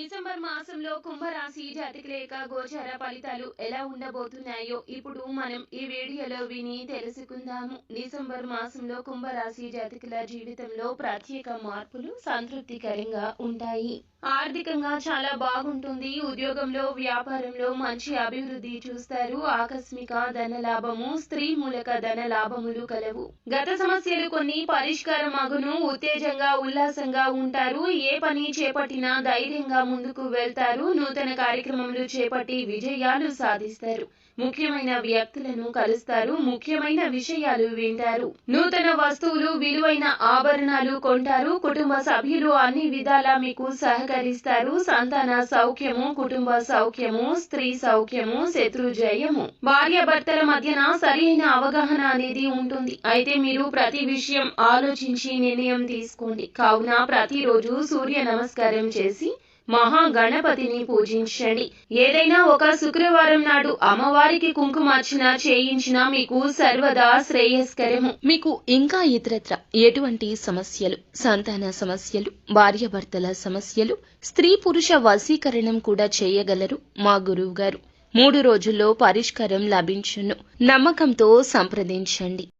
December మాసంలో కుంభరాశి జాతికి లేక గోచార ఫలితాలు ఎలా ఉండబోతున్నాయో ఇప్పుడు మనం ఈ వీడియోలో విని తెలుసుకుందాము. డిసెంబర్ మాసంలో కుంభరాశి జాతకుల జీవితంలో ప్రత్యేక మార్పులు సంతృప్తికరంగా ఉంటాయి. ఆర్థికంగా చాలా బాగుంటుంది. ఉద్యోగంలో వ్యాపారంలో మంచి అభివృద్ధి చూస్తారు. ఆకస్మిక ధన లాభము స్త్రీ మూలక ధన లాభములు కలవు. గత సమస్యలు కొన్ని పరిష్కారం అగును ఉత్తేజంగా ఉల్లాసంగా ఉంటారు. ఏ పని చేపట్టినా ధైర్యంగా ముందుకు వెళ్తారు. నూతన కార్యక్రమాలు చేపట్టి విజయాలు సాధిస్తారు. ముఖ్యమైన వ్యక్తులను కలుస్తారు. ముఖ్యమైన విషయాలు వింటారు. నూతన వస్తువులు విలువైన ఆభరణాలు కొంటారు. కుటుంబ సభ్యులు అన్ని విధాలా మీకు సహకరిస్తారు. సంతాన సౌఖ్యము కుటుంబ సౌఖ్యము స్త్రీ సౌఖ్యము శత్రు జయము. భార్య భర్తల మధ్యన సరైన అవగాహన అనేది ఉంటుంది. అయితే మీరు ప్రతి విషయం ఆలోచించి నిర్ణయం తీసుకోండి. కావున ప్రతిరోజు సూర్య నమస్కారం చేసి మహాగణపతిని పూజించండి. ఏదైనా ఒక శుక్రవారం నాడు అమ్మవారికి కుంకుమార్చన చేయించిన మీకు సర్వదా శ్రేయస్కరము. మీకు ఇంకా ఇతరత్ర ఎటువంటి సమస్యలు సంతాన సమస్యలు భార్యాభర్తల సమస్యలు స్త్రీ పురుష వశీకరణం కూడా చేయగలరు మా గురువు గారు మూడు రోజుల్లో పరిష్కారం లభించును. నమ్మకంతో సంప్రదించండి.